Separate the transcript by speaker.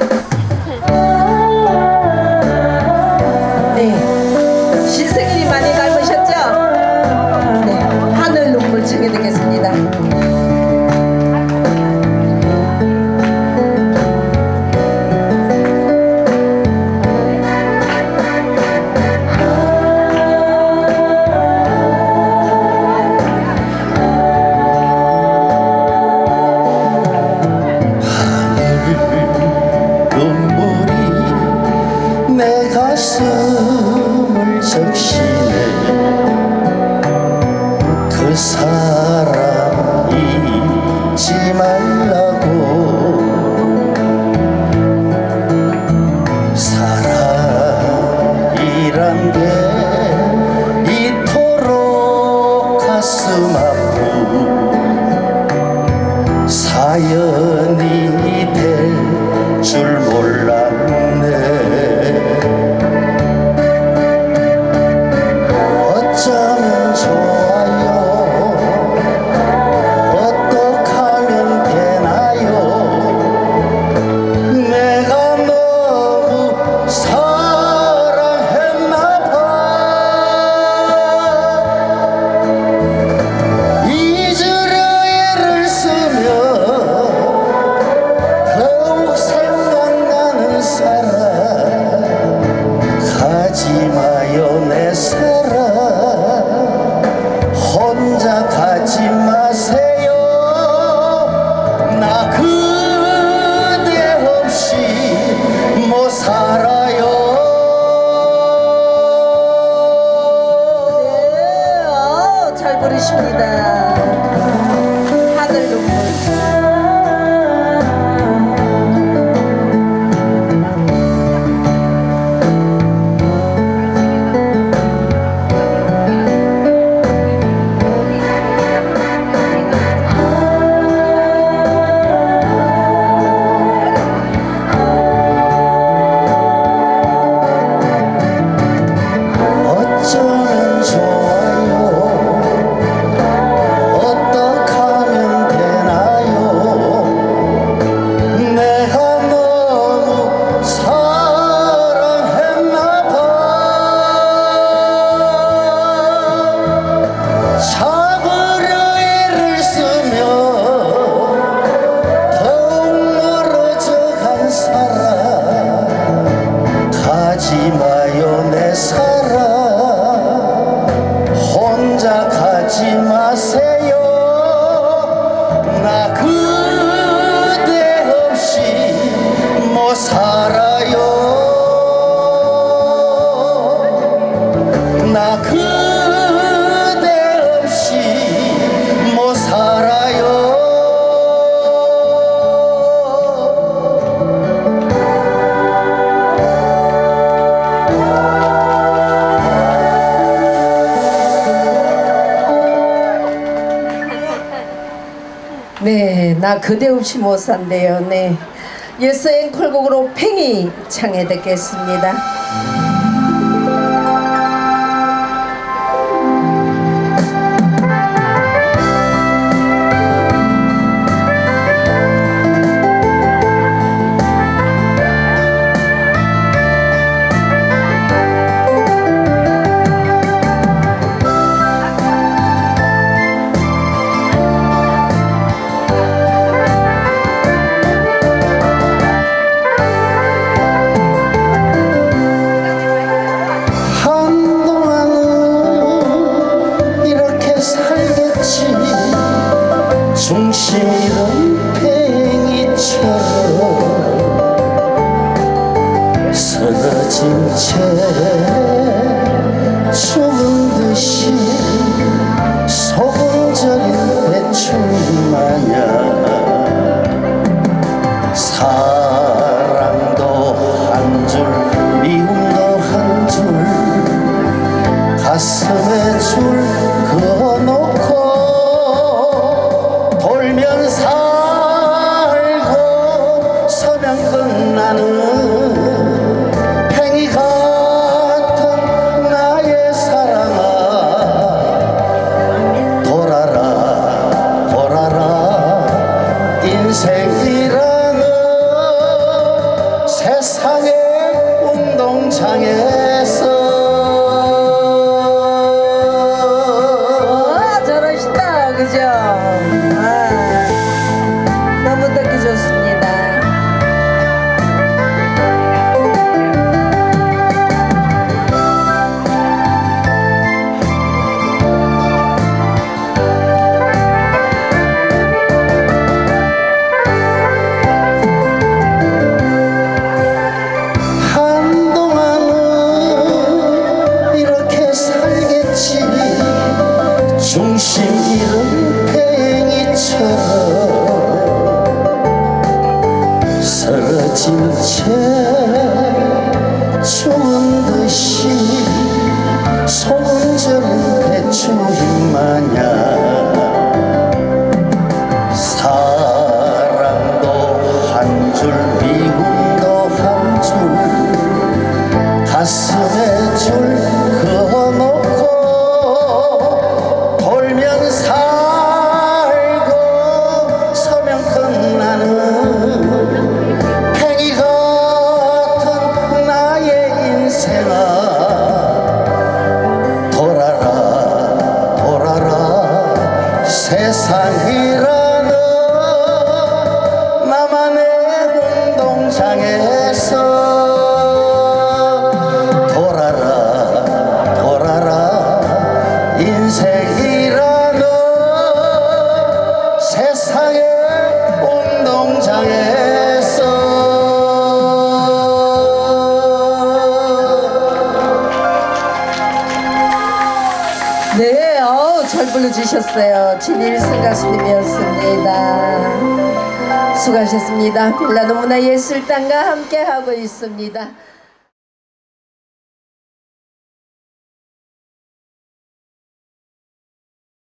Speaker 1: you. 사람이지만 Sahara. 나 그대 없이 못
Speaker 2: 산대요. 네. 예스 앵콜곡으로 팽이 창해 듣겠습니다.
Speaker 1: 지친 是 오셨어요. 진일승 가수님이었습니다. 수고하셨습니다. 빌라노 문화예술단과 함께하고 있습니다.